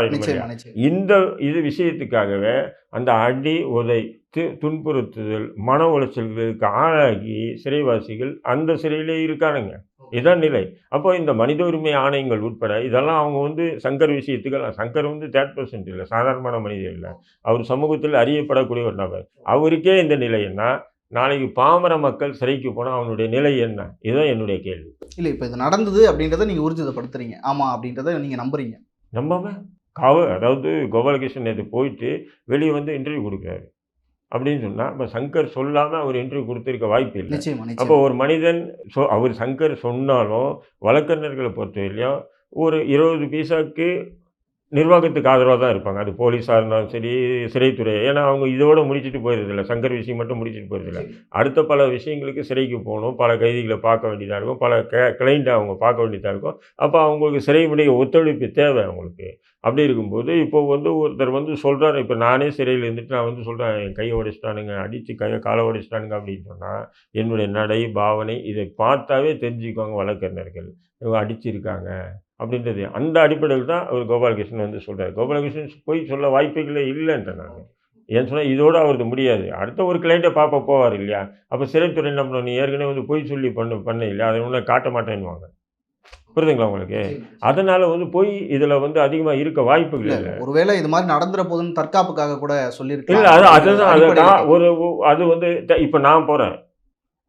இல்லையா? நிச்சயம். இந்த இது விஷயத்துக்காகவே அந்த அடி உதை து- துன்புறுத்துதல் மன உளைச்சல்களுக்கு ஆளாகி சிறைவாசிகள் அந்த சிறையிலே இருக்கானுங்க. இதான் நிலை. அப்போ இந்த மனித உரிமை ஆணையங்கள் உட்பட இதெல்லாம் அவங்க வந்து சங்கர் விஷயத்துக்கு சங்கர் வந்து தேர்ட் பர்சன்ட் இல்லை சாதாரணமான மனிதர் இல்லை. அவர் சமூகத்தில் அறியப்படக்கூடிய ஒரு நபர் அவருக்கே இந்த நிலை என்ன? நாளைக்கு பாமர மக்கள் சிறைக்கு போனால் அவனுடைய நிலை என்ன? இதுதான் என்னுடைய கேள்வி. இல்ல இப்ப இது நடந்தது அப்படின்றத நீங்க ஊர்ஜிதப்படுத்துறீங்க. ஆமா அப்படின்றத நீங்க நம்புறீங்க. நம்பாம? காவ அதாவது கோபாலகிருஷ்ணன் நேற்று போயிட்டு வெளியே வந்து இன்டர்வியூ கொடுக்குறாரு. அப்படின்னு சொன்னால் இப்போ சங்கர் சொல்லாமல் அவர் இன்டர்வியூ கொடுத்துருக்க வாய்ப்பு இல்லை. அப்போ ஒரு மனிதன் சொ அவர் சங்கர் சொன்னாலும் வழக்கறிஞர்களை பொறுத்தவரையிலும் ஒரு இருபது பைசாக்கு நிர்வாகத்துக்கு ஆதரவாக தான் இருப்பாங்க. அது போலீஸாக இருந்தாலும் சரி சிறைத்துறை. ஏன்னா அவங்க இதோட முடிச்சுட்டு போயிருதில்ல சங்கர் விஷயம் மட்டும் முடிச்சுட்டு போயிருதில்ல அடுத்த பல விஷயங்களுக்கு சிறைக்கு போகணும். பல கைதிகளை பார்க்க வேண்டியதாக இருக்கும். பல க கிளைண்ட்டை அவங்க பார்க்க வேண்டியதாக இருக்கும். அப்போ அவங்களுக்கு சிறையுடைய ஒத்துழைப்பு தேவை அவங்களுக்கு. அப்படி இருக்கும்போது இப்போ வந்து ஒருத்தர் வந்து சொல்கிறாரு இப்போ நானே சிறையில் இருந்துட்டு நான் வந்து சொல்கிறேன் என் கையை உடைச்சிட்டானுங்க அடித்து கையை காலை உடைச்சிட்டானுங்க அப்படின்னு சொன்னால் என்னுடைய நடை பாவனை இதை பார்த்தாவே தெரிஞ்சுக்குவாங்க வழக்கறிஞர்கள். இவங்க அடிச்சிருக்காங்க. அப்படின்றது. அந்த அடிப்படையில் தான் அவர் கோபாலகிருஷ்ணன் வந்து சொல்கிறார் கோபாலகிருஷ்ணன் போய் சொல்ல வாய்ப்புகளே இல்லைன்ற நான் ஏன்னு சொன்னால் இதோட அவருக்கு முடியாது. அடுத்த ஒரு கிளைண்ட்டை பார்ப்ப போவார் இல்லையா? அப்போ சிறைத்துறை பண்ணணும் நீ ஏற்கனவே வந்து பொய் சொல்லி பண்ண பண்ண இல்லையா? அதை ஒன்றும் காட்ட மாட்டேன்னுவாங்க. புரியுதுங்களா உங்களுக்கு? அதனால வந்து போய் இதில் வந்து அதிகமாக இருக்க வாய்ப்புகள் இல்ல ஒருவேளை இது மாதிரி நடந்துற போதுன்னு தற்காப்புக்காக கூட சொல்லியிருக்கலாம். இல்லை அது அதுதான் அது அடிப்படையில. நான் ஒரு அது வந்து இப்போ நான் போகிறேன்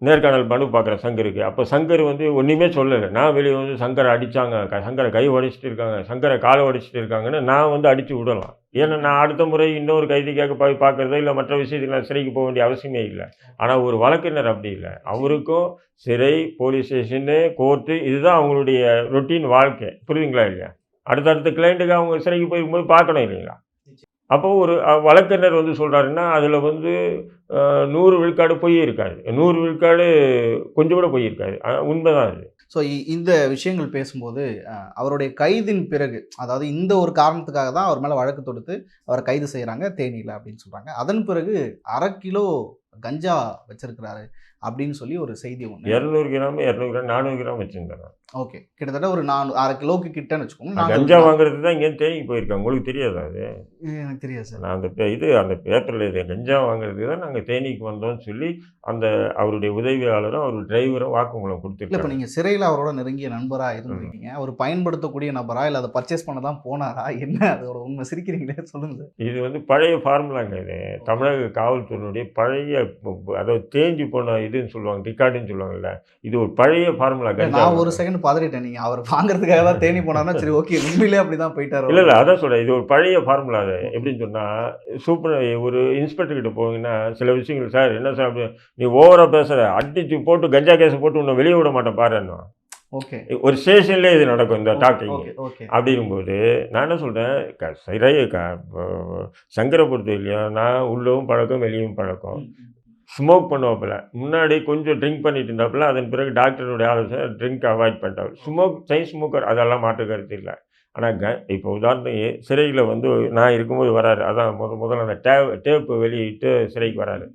நேர்காணல் மனு பார்க்குறேன் சங்கருக்கு அப்போ சங்கர் வந்து ஒன்றுமே சொல்லலை. நான் வெளியே வந்து சங்கரை அடித்தாங்க சங்கரை கை உடைச்சிட்டு இருக்காங்க சங்கரை காலை உடைச்சிட்டு இருக்காங்கன்னு நான் வந்து அடித்து விடலாம். ஏன்னா நான் அடுத்த முறை இன்னொரு கைதிக்காக போய் பார்க்குறதோ இல்லை மற்ற விஷயத்துக்கு நான் சிறைக்கு போக வேண்டிய அவசியமே இல்லை. ஆனால் ஒரு வழக்கறிஞர் அப்படி இல்லை. அவருக்கும் சிறை போலீஸ் ஸ்டேஷனு கோர்ட்டு இதுதான் அவங்களுடைய ரொட்டீன் வாழ்க்கை. புரியுதுங்களா இல்லையா? அடுத்தடுத்த கிளைண்ட்டுக்கு அவங்க சிறைக்கு போயிருக்கும்போது பார்க்கணும் இல்லைங்களா? அப்போ ஒரு வழக்கறிஞர் வந்து சொல்கிறாருன்னா அதில் வந்து நூறு விழுக்காடு பொய் இருக்காது. நூறு விழுக்காடு கொஞ்சம் கூட பொய் இருக்காது. உண்மை உண்மைதான் அது. ஸோ இந்த விஷயங்கள் பேசும்போது அவருடைய கைதின் பிறகு அதாவது இந்த ஒரு காரணத்துக்காக தான் அவர் மேலே வழக்கு தொடுத்து அவரை கைது செய்கிறாங்க தேனியில் அப்படின்னு சொல்கிறாங்க அதன் பிறகு அரை கிலோ கஞ்சா வச்சிருக்கிறாரு அப்படின்னு சொல்லி ஒரு செய்தி ஒன்று இரநூறு கிராம் இரநூறு கிராம் நானூறு கிராம் வச்சுருந்தேன் ஓகே. கிட்டத்தட்ட ஒரு நானூ அரை கிலோக்கு கிட்டன்னு வச்சுக்கோங்க நானூறு கஞ்சா. வாங்குறது தான் இங்கேருந்து தேனிக்கு போயிருக்கேன். உங்களுக்கு தெரியாதா அது? எனக்கு தெரியாது சார். நான் அந்த இது அந்த பேப்பரில் இது கஞ்சா வாங்குறதுக்கு தான் நாங்கள் தேனிக்கு வந்தோம்னு சொல்லி அந்த அவருடைய உதவியாளரும் அவர் டிரைவரும் வாக்குமூலம் இல்லை இப்போ நீங்கள் சிறையில் அவரோட நெருங்கிய நண்பராக இருந்திருக்கீங்க. அவர் பயன்படுத்தக்கூடிய நபரா இல்லை அதை பர்ச்சேஸ் பண்ண தான் போனாரா? என்ன அதோட உண்மை சிரிக்கிறீங்களே? சொல்லுங்க சார். இது வந்து பழைய ஃபார்முலாங்க இது. தமிழக காவல்துறையினுடைய பழைய அதாவது தேஞ்சு போன இதுன்னு சொல்லுவாங்க ரிக்கார்டுன்னு சொல்லுவாங்கல்ல இது ஒரு பழைய ஃபார்முலா நான் ஒரு செகண்ட் பதறிட்டேன் நீங்க அவர் வாங்குறதுக்காக தான் தேனி போனாருன்னா சரி ஓகே உண்மையிலே அப்படிதான் போயிட்டாரு? இல்லை இல்லை அதான் சொல்கிறேன் இது ஒரு பழைய ஃபார்முலா அது. எப்படின்னு சொன்னால் சூப்பர் ஒரு இன்ஸ்பெக்டர் கிட்ட போவீங்கன்னா சில விஷயங்கள் சார் என்ன சார் அப்படி நீ ஓவராக பேசுகிற அடிச்சு போட்டு கஞ்சா கேஸ் போட்டு உன்னை வெளியே விட மாட்டேன் பாருன்னு ஒரு ஸ்டேஷன்லேயே இது நடக்கும் இந்த டாக்கிங் அப்படிங்கும்போது நான் என்ன சொல்கிறேன் க சிறைய க சங்கரை பொறுத்த இல்லையா நான் உள்ளவும் பழக்கம் வெளியும் பழக்கம். ஸ்மோக் பண்ணுவாப்புல. முன்னாடி கொஞ்சம் ட்ரிங்க் பண்ணிட்டு இருந்தாப்புல அதன் பிறகு டாக்டருடைய ஆலோசனை ட்ரிங்க் அவாய்ட் பண்ணிட்டாரு. ஸ்மோக் செயின் ஸ்மோக்கர் அதெல்லாம் மாற்று கருத்து இல்லை. ஆனால் க இப்போ உதாரணத்துக்கு சிறையில் வந்து நான் இருக்கும்போது வராரு. அதான் முத முதல்ல அந்த டே டேப்பு வெளியிட்டு சிறைக்கு வராரு.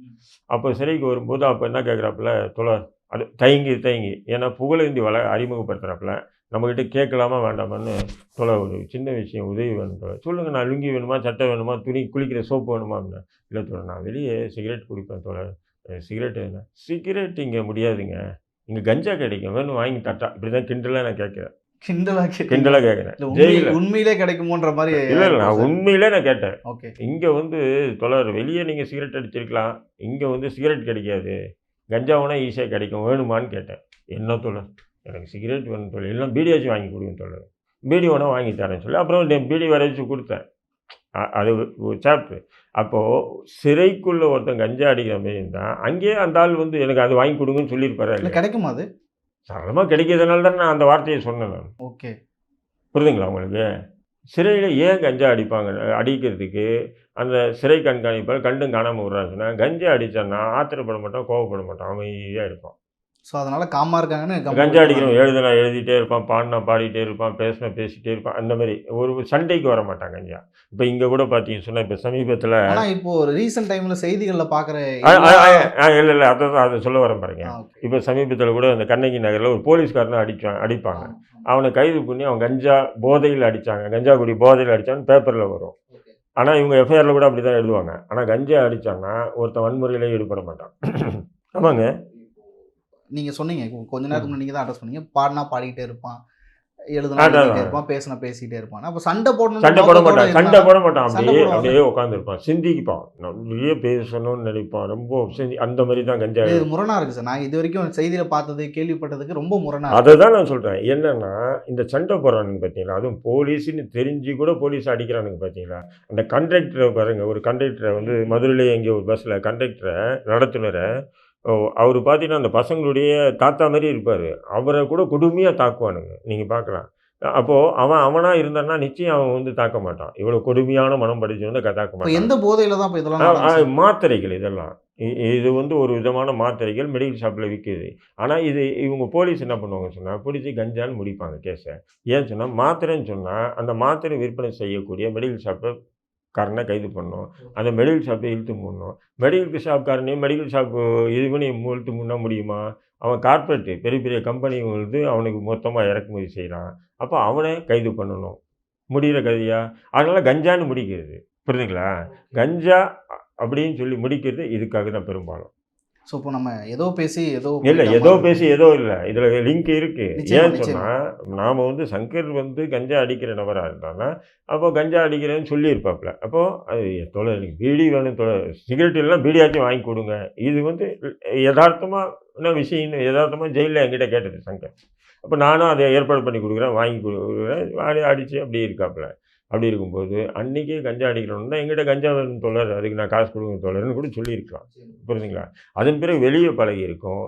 அப்போ சிறைக்கு வரும்போது அப்போ என்ன கேட்குறாப்புல தொலை அது தயங்கி தயங்கி. ஏன்னா புகழேந்தி வள அறிமுகப்படுத்துகிறாப்புல நம்மக்கிட்ட கேட்கலாமா வேண்டாமான்னு தொலை ஒரு சின்ன விஷயம் உதவி வேணும் தொலை சொல்லுங்கள் நான் லுங்கி வேணுமா சட்டை வேணுமா துணி குளிக்கிற சோப்பு வேணுமா அப்படின்னா. இல்லை தொலை நான் வெளியே சிகரெட் குடிப்பேன் தொலை சிகரெட் என்ன? சிகரெட் இங்கே முடியாதுங்க. இங்கே கஞ்சா கிடைக்கும். வேணும் வாங்கி தட்டா. இப்படி தான் கிண்டலாக நான் கேட்குறேன். கிண்டலா கேட்டீங்க. கிண்டலாக கேட்குறேன். உண்மையிலே கிடைக்குமோன்ற மாதிரி இல்லை இல்லை நான் உண்மையிலே நான் கேட்டேன். ஓகே. இங்கே வந்து தொலைவர் வெளியே நீங்கள் சிகரெட் அடிச்சிருக்கலாம். இங்கே வந்து சிகரெட் கிடைக்காது. கஞ்சாவுனா ஈஸியாக கிடைக்கும். வேணுமான்னு கேட்டேன். என்ன தொழில் எனக்கு சிகரெட் வேணும் தொழில் எல்லாம் பீடியாச்சும் வாங்கி கொடுங்க தொழில் பீடி வேணா வாங்கி தரேன்னு சொல்லி அப்புறம் பீடி வர வச்சு கொடுத்தேன். அது சாப்டர் அப்போது சிறைக்குள்ளே ஒருத்தன் கஞ்சா அடிக்கிற மாதிரி இருந்தால் அங்கேயே அந்த ஆள் வந்து எனக்கு அது வாங்கி கொடுங்கன்னு சொல்லியிருப்பாரு இல்ல கிடைக்குமா அது? சரளமாக கிடைக்கிறதுனால தான் நான் அந்த வார்த்தையை சொன்னேன் நான். ஓகே. புரியுதுங்களா உங்களுக்கு? சிறையில் ஏன் கஞ்சா அடிப்பாங்க? அடிக்கிறதுக்கு அந்த சிறை கண்காணிப்பால் கண்டும் காணாமல் விடுறாங்கன்னா கஞ்சா அடித்தான்னா ஆத்திரப்பட மாட்டான் கோவப்பட மாட்டான் அமைதியாக இருப்பான் சோ அதனால காமா இருக்காங்கன்னு கஞ்சா விட்டுருவாங்க. எழுதுனா எழுதிட்டே இருப்பான் பாடினா பாடிட்டே இருப்பான் பேசினா பேசிட்டே இருப்பான் அந்த மாதிரி. ஒரு சண்டைக்கு வர மாட்டான் கஞ்சா. இப்போ இங்கே கூட பார்த்தீங்கன்னு சொன்னால் இப்போ சமீபத்தில் ஆனா இப்போ ஒரு ரீசெண்ட் டைம்ல செய்திகள்ல பாக்குற இல்லை இல்லை அதை தான் அதை சொல்ல வரேன் பாருங்க. இப்போ சமீபத்தில் கூட அந்த கண்ணகி நகரில் ஒரு போலீஸ்காரனை அடிச்சான் அடிப்பாங்க. அவனை கைது பண்ணி அவன் கஞ்சா போதையில் அடித்தாங்க கஞ்சா குடி போதையில் அடித்தான்னு பேப்பரில் வரும். ஆனால் இவங்க எஃப்ஐஆரில் கூட அப்படி தான் எழுதுவாங்க. ஆனால் கஞ்சா அடித்தான்னா ஒருத்தன் வன்முறையிலே ஈடுபட மாட்டான். ஆமாங்க. நீங்க சொன்னீங்க கொஞ்ச நேரத்துக்கு முன்னாடி நீங்க தான் அட்ரஸ் பண்ணீங்க. பாடினா பாடிக்கிட்டே இருப்பான். எழுதுனா. இருப்பான். பேசினா பேசிட்டே இருப்பான். அப்ப சண்டை போடணும் சண்டை போட மாட்டான். சண்டை போட மாட்டான். அப்படியே. அப்படியே உட்காந்துருப்பான் சிந்திக்குப்பான் நிறைய பேசணும்னு நினைப்பான். ரொம்ப சிந்தி அந்த மாதிரி தான் கஞ்சா இது முரணா இருக்கு சார். நான் இது வரைக்கும் செய்தியில பார்த்தது கேள்விப்பட்டதுக்கு ரொம்ப முரணா இருக்கு. அதை தான் நான் சொல்கிறேன் என்னன்னா இந்த சண்டை போடுறானுங்க பார்த்தீங்களா அதுவும் போலீஸ்னு தெரிஞ்சு கூட போலீஸ் அடிக்கிறானுங்க பார்த்தீங்களா அந்த கண்டக்டரை பாருங்க. ஒரு கண்டக்டரை வந்து மதுரையிலே எங்கேயோ ஒரு பஸ்ஸில் கண்டக்டரை நடத்துனரை அவர் பார்த்தீங்கன்னா அந்த பசங்களுடைய தாத்தா மாதிரி இருப்பார். அவரை கூட கொடுமையாக தாக்குவானுங்க. நீங்கள் பார்க்கலாம் அப்போது அவன் அவனாக இருந்தான்னா நிச்சயம் அவன் வந்து தாக்க மாட்டான். இவ்வளோ கொடுமையான மனம் படிச்சவன் தாக்க இப்போ மாட்டான். எந்த போதையில தான் இதெல்லாம்? மாத்திரைகள் இதெல்லாம். இது வந்து ஒரு விதமான மாத்திரைகள் மெடிக்கல் ஷாப்பில் விற்கிது ஆனால் இது இவங்க போலீஸ் என்ன பண்ணுவாங்க சொன்னால் பிடிச்சி கஞ்சான்னு முடிப்பாங்க கேஸை. ஏன்னு சொன்னால் மாத்திரைன்னு சொன்னால் அந்த மாத்திரை விற்பனை செய்யக்கூடிய மெடிக்கல் ஷாப்பை காரனை கைது பண்ணணும் அந்த மெடிக்கல் ஷாப்பை இழுத்து மூடணும். மெடிக்கல் ஷாப்காரனையும் மெடிக்கல் ஷாப்பு இது பண்ணி இழுத்து முன்ன முடியுமா? அவன் கார்ப்பரேட்டு பெரிய பெரிய கம்பெனி வந்து அவனுக்கு மொத்தமாக இறக்குமதி செய்கிறான் அப்போ அவனை கைது பண்ணணும். முடிகிற கதையா? அதனால் கஞ்சான்னு முடிக்கிறது. புரியுதுங்களா கஞ்சா அப்படின்னு சொல்லி முடிக்கிறது இதுக்காக தான் பெரும்பாலும். ஸோ இப்போ நம்ம ஏதோ பேசி ஏதோ இல்லை ஏதோ பேசி ஏதோ இல்லை. இதில் லிங்க் இருக்கு. நிச்சயமா, ஏன்னு. சொன்னால் நாம் வந்து சங்கர் வந்து கஞ்சா அடிக்கிற நபராக இருந்தானா அப்போ கஞ்சா அடிக்கிறேன்னு சொல்லியிருப்பாப்புல. அப்போது அது தொலை எனக்கு பீடி வேணும் தொலை சிகரெட் எல்லாம் பீடியாச்சும் வாங்கி கொடுங்க. இது வந்து யதார்த்தமான விஷயம் யதார்த்தமாக ஜெயிலில் என்கிட்ட கேட்டது சங்கர். அப்போ நானும் அதை ஏற்பாடு பண்ணி கொடுக்குறேன் வாங்கி கொடுக்குறேன். வாடி அடித்து அப்படியே இருக்காப்புல. அப்படி இருக்கும்போது அன்றைக்கே கஞ்சா அடிக்கிறோம்னா எங்கிட்ட கஞ்சா வேணும் தொலர் அதுக்கு நான் காசு கொடுங்க தொலர்னு கூட சொல்லியிருக்கலாம். புரியுதுங்களா அதன் பிறகு வெளியே பழகி இருக்கும்.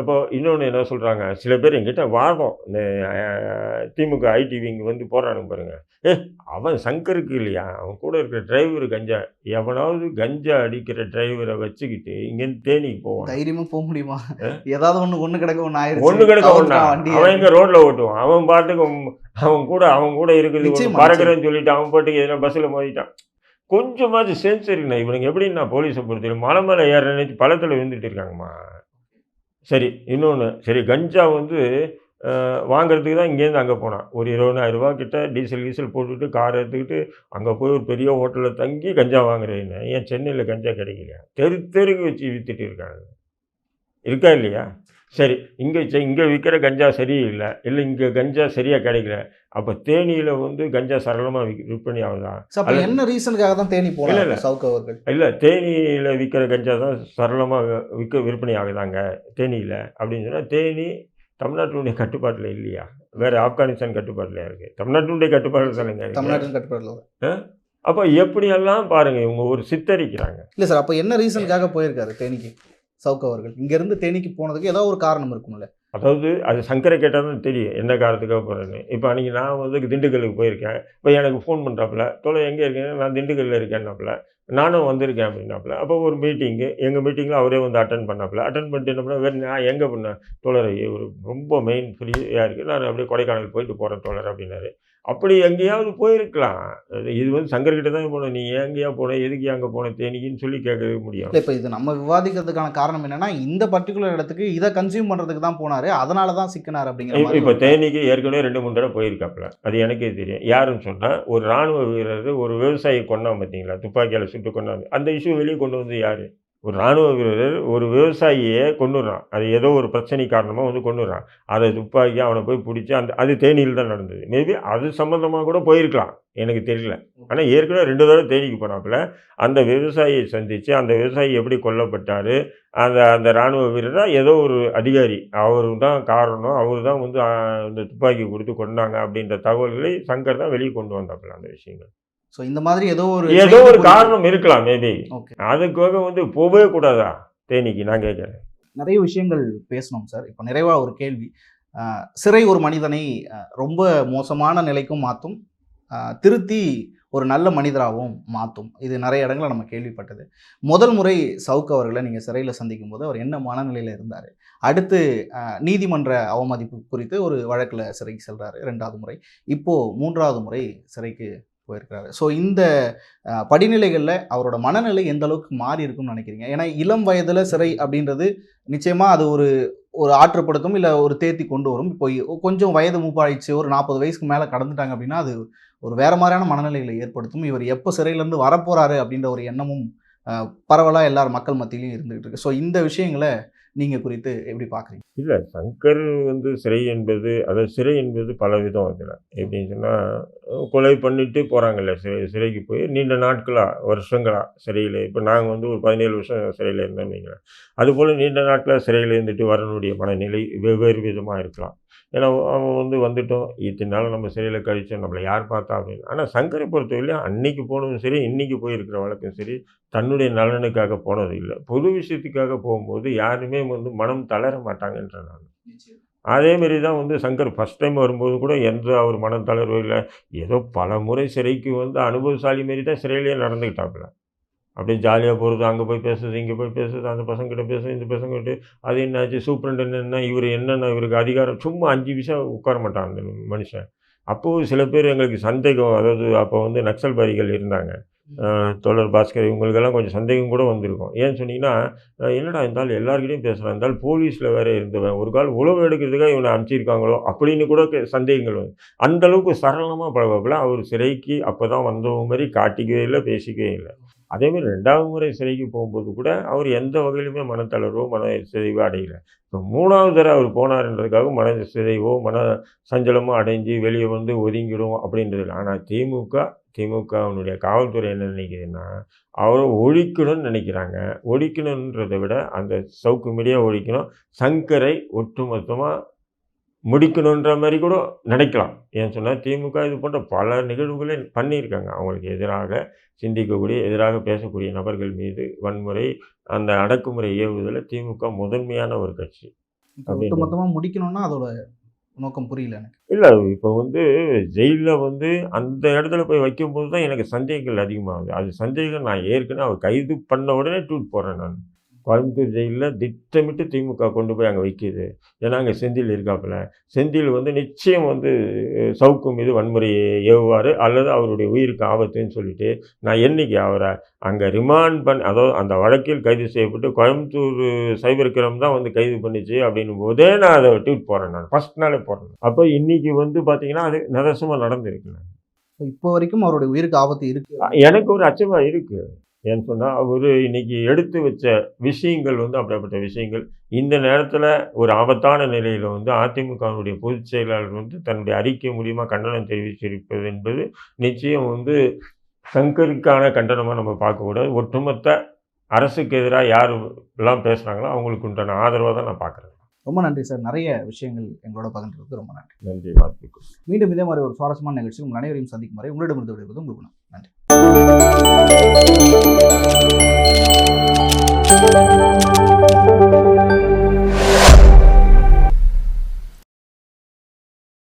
இப்போ இன்னொன்று என்ன சொல்கிறாங்க சில பேர் எங்கிட்ட வாதம் இந்த திமுக ஐடி விங் வந்து போடுறானுங்க பாருங்க. ஏ அவன் சங்கருக்கு இல்லையா? அவன் கூட இருக்கிற டிரைவர் கஞ்சா எவனாவது கஞ்சா அடிக்கிற டிரைவரை வச்சுக்கிட்டு இங்கேருந்து தேனிக்கு போவான். தைரியமா போக முடியுமா? ஏதாவது ஒண்ணு ஒண்ணு கிடக்க ஒண்ணு ஆயிருச்சு. ஒண்ணு கிடக்க வண்டியை. அவன் எங்க ரோட்ல ஓட்டுவான். அவன் பாட்டுக்கு அவன்- கூட அவன் கூட இருக்கிறது பறக்கிறேன்னு சொல்லிட்டு அவன் பாட்டுக்கு எதனா பஸ்ஸில் மோதிட்டான். கொஞ்சமாவது சென்ஸ் இருக்குண்ணா இவனுங்க எப்படின்னா போலீஸை பொறுத்தவரை மலை மேலே ஏற நினைச்சு பழத்தில் விழுந்துட்டு இருக்காங்கம்மா. சரி இன்னொன்று சரி கஞ்சா வந்து வாங்குறதுக்கு தான் இங்கேருந்து அங்கே போனான். ஒரு இருபதாயிரம் ரூபா கிட்ட டீசல் கீசல் போட்டுட்டு கார் எடுத்துக்கிட்டு அங்கே போய் ஒரு பெரிய ஹோட்டலில் தங்கி கஞ்சா வாங்குறேன்னு. ஏன் சென்னையில் கஞ்சா கிடைக்கலையா? தெரு தெருக்கு வச்சு வித்துட்டு இருக்காங்க. இருக்கா இல்லையா? சரி இங்கே இங்கே விற்கிற கஞ்சா சரியில்லை இல்லை இங்கே கஞ்சா சரியாக கிடைக்கல அப்போ தேனியில் வந்து கஞ்சா சரளமாக விக் விற்பனை ஆகுதா? So, அப்ப அல்ல- என்ன ரீசனுக்காக தான் தேனி போனாங்க இல்ல. சவுக்கு அவர்கள் இல்லை தேனியில் விற்கிற கஞ்சா தான் சரளமாக விற்க விற்பனை ஆகுதாங்க தேனியில் அப்படின்னு சொன்னால் தேனி தமிழ்நாட்டினுடைய கட்டுப்பாட்டில் இல்லையா? வேறு ஆப்கானிஸ்தான் கட்டுப்பாட்டில் இருக்குது தமிழ்நாட்டினுடைய கட்டுப்பாட்டில் தானேங்க. தமிழ்நாட்டின் கட்டுப்பாடுல அப்போ எப்படியெல்லாம் பாருங்கள் இவங்க ஒரு சித்தரிக்கிறாங்க. இல்ல சார் அப்ப என்ன ரீசனுக்காக போயிருக்காரு தேனிக்கு? சவுக் அவர்கள். இங்கேருந்து தேனிக்கு போனதுக்கு ஏதோ ஒரு காரணம் இருக்கும்ல. அதாவது அது சங்கரை கேட்டால் தான் தெரியும் எந்த காரணத்துக்காக போகிறேன்னு இப்போ அன்றைக்கி நான் வந்து திண்டுக்கல்லுக்கு போயிருக்கேன். இப்போ எனக்கு ஃபோன் பண்ணுறாப்புல தோலை எங்கே இருக்கேன் நான் திண்டுக்கல்லில் இருக்கேன்னாப்புல நானும் வந்திருக்கேன் அப்படின்னாப்புல. அப்போ ஒரு மீட்டிங்கு எங்கள் மீட்டிங்கில் அவரே வந்து அட்டன் பண்ணாப்புல. அட்டன் பண்ணிட்டு என்ன பண்ண வேறு நான் எங்கே பண்ணேன்? தோழர் ஒரு ரொம்ப மெயின் ஃப்ரீயாக இருக்குது நான் அப்படியே கொடைக்கானல் போயிட்டு போகிறேன் தோழர் அப்படின்னாரு. அப்படி எங்கேயாவது போயிருக்கலாம். இது வந்து சங்கர்கிட்ட தான் போனேன். நீ எங்கேயா போன எதுக்கு அங்கே போன தேனிக்குன்னு சொல்லி கேட்கவே முடியும் இப்ப இது நம்ம விவாதிக்கிறதுக்கான காரணம் என்னன்னா இந்த பர்டிகுலர் இடத்துக்கு இதை கன்சியூம் பண்றதுக்கு தான் போனாரு. அதனால தான் சிக்கினார் அப்படிங்கிற இப்போ தேனிக்கு ஏற்கனவே ரெண்டு மூணு தடவை போயிருக்காப்புல. அது எனக்கே தெரியும். யாருன்னு சொன்னால் ஒரு ராணுவ வீரர் ஒரு விவசாயி கொண்டான் பார்த்தீங்களா துப்பாக்கியால் சுட்டு கொண்டாந்து அந்த இஷ்யூ வெளியே கொண்டு வந்து யார்? ஒரு ராணுவ வீரர் ஒரு விவசாயியை கொண்டுடுறான் அது ஏதோ ஒரு பிரச்சனை காரணமாக வந்து கொண்டுடுறான் அதை துப்பாக்கி அவனை போய் பிடிச்சி அந்த அது தேனியில் தான் நடந்தது. மேபி அது சம்மந்தமாக கூட போயிருக்கலாம். எனக்கு தெரியல. ஆனால் ஏற்கனவே ரெண்டு தடவை தேனிக்கு போனாப்புல. அந்த விவசாயியை சந்தித்து அந்த விவசாயி எப்படி கொல்லப்பட்டார் அந்த அந்த இராணுவ வீரராக ஏதோ ஒரு அதிகாரி அவர் தான் காரணம் அவர் தான் வந்து இந்த துப்பாக்கி கொடுத்து கொண்டாங்க அப்படின்ற தகவல்களை சங்கர் தான் வெளியே கொண்டு வந்தாப்புல அந்த விஷயங்கள். ஸோ இந்த மாதிரி ஏதோ ஒரு ஏதோ ஒரு காரணம் இருக்கலாம் மேபி ஓகே அதுக்காக வந்து போகவே கூடாதா? தேனிக்கு நான் கேட்குறேன். நிறைய விஷயங்கள் பேசணும் சார் இப்போ நிறைவா ஒரு கேள்வி. சிறை ஒரு மனிதனை ரொம்ப மோசமான நிலைக்கும் மாற்றும் திருத்தி ஒரு நல்ல மனிதராகவும் மாற்றும் இது நிறைய இடங்களை நம்ம கேள்விப்பட்டது. முதல் முறை சவுக் அவர்களை நீங்கள் சிறையில் சந்திக்கும் போது அவர் என்ன மனநிலையில் இருந்தார்? அடுத்து நீதிமன்ற அவமதிப்பு குறித்து ஒரு வழக்கில் சிறைக்கு செல்றாரு ரெண்டாவது முறை. இப்போது மூன்றாவது முறை சிறைக்கு போயிருக்கிறாரு. ஸோ இந்த படிநிலைகளில் அவரோட மனநிலை எந்த அளவுக்கு மாறி இருக்கும்னு நினைக்கிறீங்க? ஏன்னா இளம் வயதில் சிறை அப்படின்றது நிச்சயமாக அது ஒரு ஒரு ஆற்றுப்படுத்தும் இல்லை ஒரு தேத்தி கொண்டு வரும். இப்போ கொஞ்சம் வயது மூப்பாயிடுச்சு ஒரு நாற்பது வயசுக்கு மேலே கடந்துட்டாங்க அப்படின்னா அது ஒரு வேற மாதிரியான மனநிலைகளை ஏற்படுத்தும். இவர் எப்போ சிறையிலேருந்து வரப்போகிறாரு அப்படின்ற ஒரு எண்ணமும் பரவலாக எல்லார் மக்கள் மத்தியிலையும் இருந்துகிட்டு இருக்கு. ஸோ இந்த விஷயங்களை நீங்கள் குறித்து எப்படி பார்க்குறீங்க இல்லை சங்கர் வந்து சிறை என்பது அதாவது சிறை என்பது பல விதம் அதில். எப்படின்னு சொன்னால் கொலை பண்ணிட்டு போகிறாங்கல்ல சிறை சிறைக்கு போய் நீண்ட நாட்களாக வருஷங்களாக சிறையில்? இப்போ நாங்கள் வந்து ஒரு பதினேழு வருஷம் சிறையில் இருந்தோம் வைங்களேன். அதுபோல் நீண்ட நாட்களாக சிறையில் இருந்துட்டு வரனுடைய மனநிலை வெவ்வேறு விதமாக இருக்கலாம். ஏன்னா அவன் வந்து வந்துட்டோம். இத்தனை நாள் நம்ம சிறையில் கழிச்சோம். நம்மளை யார் பார்த்தா அப்படின்னு. ஆனால் சங்கரை பொறுத்தவரையிலையும் அன்னைக்கு போனதும் சரி இன்றைக்கி போயிருக்கிற வழக்கம் சரி தன்னுடைய நலனுக்காக போனது இல்லை. பொது விஷயத்துக்காக போகும்போது யாருமே வந்து மனம் தளர மாட்டாங்கன்ற நான் அதேமாரி தான் வந்து சங்கர் ஃபஸ்ட் டைம் வரும்போது கூட எந்த அவர் மனம் தளர்வு இல்லை ஏதோ பல முறை சிறைக்கு வந்து அனுபவசாலி மாரி தான் சிறையிலேயே நடந்துக்கிட்டாப்புல. அப்படியே ஜாலியாக போகிறது அங்கே போய் பேசுறது இங்கே போய் பேசுறது அந்த பசங்கிட்ட பேசுறது இந்த பசங்கிட்ட அது என்னாச்சு சூப்பரண்ட் என்னென்னா இவர் என்னென்ன இவருக்கு அதிகாரம் சும்மா அஞ்சு விஷயம் உட்கார மாட்டான் அந்த மனுஷன். அப்போது சில பேர் எங்களுக்கு சந்தேகம் அதாவது அப்போ வந்து நக்சல்பாதிகள் இருந்தாங்க. தோழர் பாஸ்கர் இவங்களுக்கெல்லாம் கொஞ்சம் சந்தேகம் கூட வந்திருக்கும். ஏன்னு சொன்னீங்கன்னா என்னடா இருந்தால் எல்லார்கிட்டையும் பேசுகிறான் இருந்தால் போலீஸில் வேறு இருந்தவன். ஒரு கால் உழவு எடுக்கிறதுக்காக இவனை அனுப்பிச்சிருக்காங்களோ அப்படின்னு கூட சந்தேகங்கள் வந்து அந்த அளவுக்கு சரளமாக பழகப்பில் அவர் சிறைக்கு அப்போ தான் வந்தவங்க மாதிரி காட்டிக்கவே இல்லை பேசிக்கவே இல்லை. அதேமாதிரி ரெண்டாவது முறை சிறைக்கு போகும்போது கூட அவர் எந்த வகையிலுமே மனத்தளர்வோ மன சிதைவோ அடையல. இப்போ மூணாவது தடவை அவர் போனாருன்றதுக்காக மன சிதைவோ மன சஞ்சலமோ அடைஞ்சு வெளியே வந்து ஒதுங்கிடும் அப்படின்றது இல்லை. ஆனால் திமுக திமுகவினுடைய காவல்துறை என்ன நினைக்குதுன்னா அவரை ஒழிக்கணும்னு நினைக்கிறாங்க. ஒழிக்கணுன்றதை விட அந்த சவுக்கு மீடியாக ஒழிக்கணும். சங்கரை ஒட்டுமொத்தமாக முடிக்கணுன்ற மாதிரி கூட நினைக்கலாம். ஏன் சொன்னால் திமுக இது போன்ற பல நிகழ்வுகளை பண்ணியிருக்காங்க. அவங்களுக்கு எதிராக சிந்திக்கக்கூடிய எதிராக பேசக்கூடிய நபர்கள் மீது வன்முறை அந்த அடக்குமுறை ஏவுதலில் திமுக முதன்மையான ஒரு கட்சி. ஒட்டுமொத்தமாக முடிக்கணும்னா அதோட நோக்கம் புரியல எனக்கு. இல்லை இப்போ வந்து ஜெயிலில் வந்து அந்த இடத்துல போய் வைக்கும்போது தான் எனக்கு சந்தேகங்கள் அதிகமாகுது. அது சந்தேகம் நான் ஏற்கனவே அவர் கைது பண்ண உடனே ட்வீட் போடுறேன் நான். கோயம்புத்தூர் ஜெயிலில் திட்டமிட்டு திமுக கொண்டு போய் அங்கே வைக்கிது. ஏன்னா அங்கே செந்தில் இருக்காப்புல. செந்தில் வந்து நிச்சயம் வந்து சவுக்கு மீது வன்முறையை ஏவுவார் அல்லது அவருடைய உயிருக்கு ஆபத்துன்னு சொல்லிட்டு நான் என்னைக்கு அவரை அங்கே ரிமாண்ட் பண்ண அதாவது அந்த வழக்கில் கைது செய்யப்பட்டு கோயம்புத்தூர் சைபர் கிரைம் தான் வந்து கைது பண்ணிச்சு அப்படின்னும் போதே நான் அதை ட்வீட் போடுறேன் நான். ஃபஸ்ட் நாளே போடுறேன் அப்போ இன்னைக்கு வந்து பார்த்தீங்கன்னா அது நிதர்சமாக நடந்திருக்கு. இப்போ வரைக்கும் அவருடைய உயிருக்கு ஆபத்து இருக்கு. எனக்கு ஒரு அச்சமாக இருக்குது ஏன்னு சொன்னால் அவர் இன்னைக்கு எடுத்து வச்ச விஷயங்கள் வந்து அப்படிப்பட்ட விஷயங்கள். இந்த நேரத்தில் ஒரு ஆபத்தான நிலையில் வந்து அதிமுகவுடைய பொதுச் செயலாளர் வந்து தன்னுடைய அறிக்கை மூலியமாக கண்டனம் தெரிவிச்சிருப்பது என்பது நிச்சயம் வந்து சங்கருக்கான கண்டனமாக நம்ம பார்க்கக்கூடாது ஒட்டுமொத்த அரசுக்கு எதிராக யார் எல்லாம் பேசுகிறாங்களோ அவங்களுக்கு உண்டான ஆதரவாக தான் நான் பார்க்குறேன். ரொம்ப நன்றி சார். நிறைய விஷயங்கள் எங்களோட பகிர்ந்ததுக்கு ரொம்ப நன்றி. நன்றி வார்த்தைக்கு மீண்டும் இதே மாதிரி ஒரு சுவாரஸ்யமான நிகழ்ச்சி உங்கள் அனைவரையும் சந்திக்கும் வரை உங்களிடமிருந்து விடுவது உங்களுக்கு நன்றி.